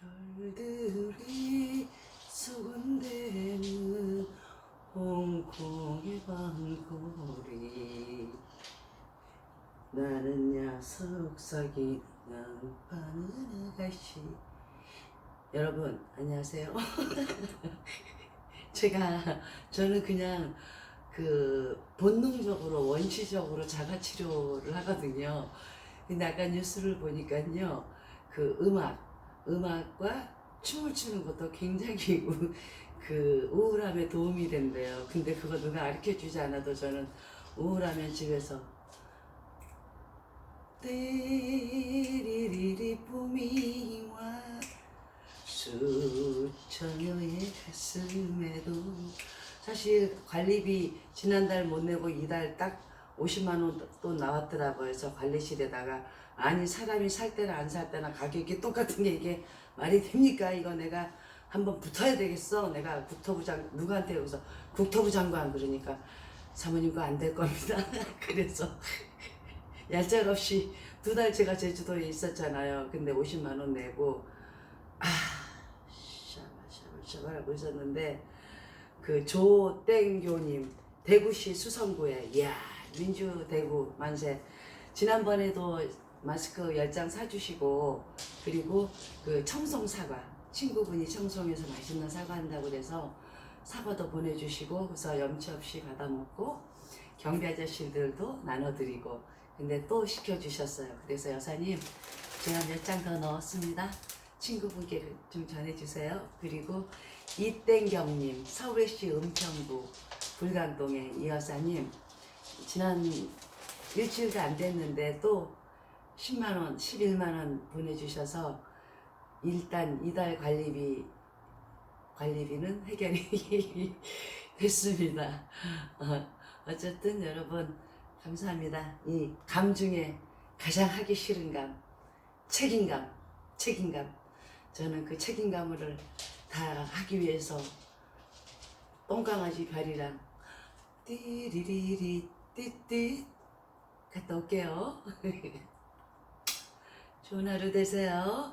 별들이 수군대는 홍콩의 밤거리 나는 야속 사기 양파는 아가씨 여러분 안녕하세요. 제가 저는 그냥 그 본능적으로 원시적으로 자가 치료를 하거든요. 근데 아까 뉴스를 보니까요, 그 음악, 음악과 춤을 추는 것도 굉장히 우, 그 우울함에 도움이 된대요. 근데 그거 누가 가르쳐 주지 않아도 저는 우울하면 집에서 띠리리리 봄이 와 수천여의 가슴에도 사실 관리비 지난달 못 내고 이달 딱 50만 원 또 나왔더라고요. 그래서 관리실에다가 아니 사람이 살 때나 안 살 때나 가격이 똑같은 게 이게 말이 됩니까? 이거 내가 한번 붙어야 되겠어. 내가 국토부 장 누구한테 여기서 국토부 장관 그러니까 사모님 거안 될 겁니다. 그래서 얄짤없이 두 달 제가 제주도에 있었잖아요. 근데 50만 원 내고 아 샤바샤바 샤바 하고 있었는데 그 조땡교님 대구시 수성구에 이야 민주 대구 만세. 지난번에도 마스크 열 장 사주시고 그리고 그 청송 사과 친구분이 청송에서 맛있는 사과 한다고 그래서 사과도 보내주시고 그래서 염치 없이 받아 먹고 경비 아저씨들도 나눠드리고 근데 또 시켜주셨어요. 그래서 여사님 제가 몇 장 더 넣었습니다. 친구분께 좀 전해주세요. 그리고 이땡경님 서울시 은평구 불간동의 이 여사님 지난 일주일도 안 됐는데 또 10만 원, 11만 원 보내주셔서 일단 이달 관리비 관리비는 해결이 됐습니다. 어, 어쨌든 여러분 감사합니다. 이 감 중에 가장 하기 싫은 감, 책임감, 책임감. 저는 그 책임감을 다 하기 위해서 똥강아지 별이랑 띠리리리 띠띠 갔다 올게요. 좋은 하루 되세요.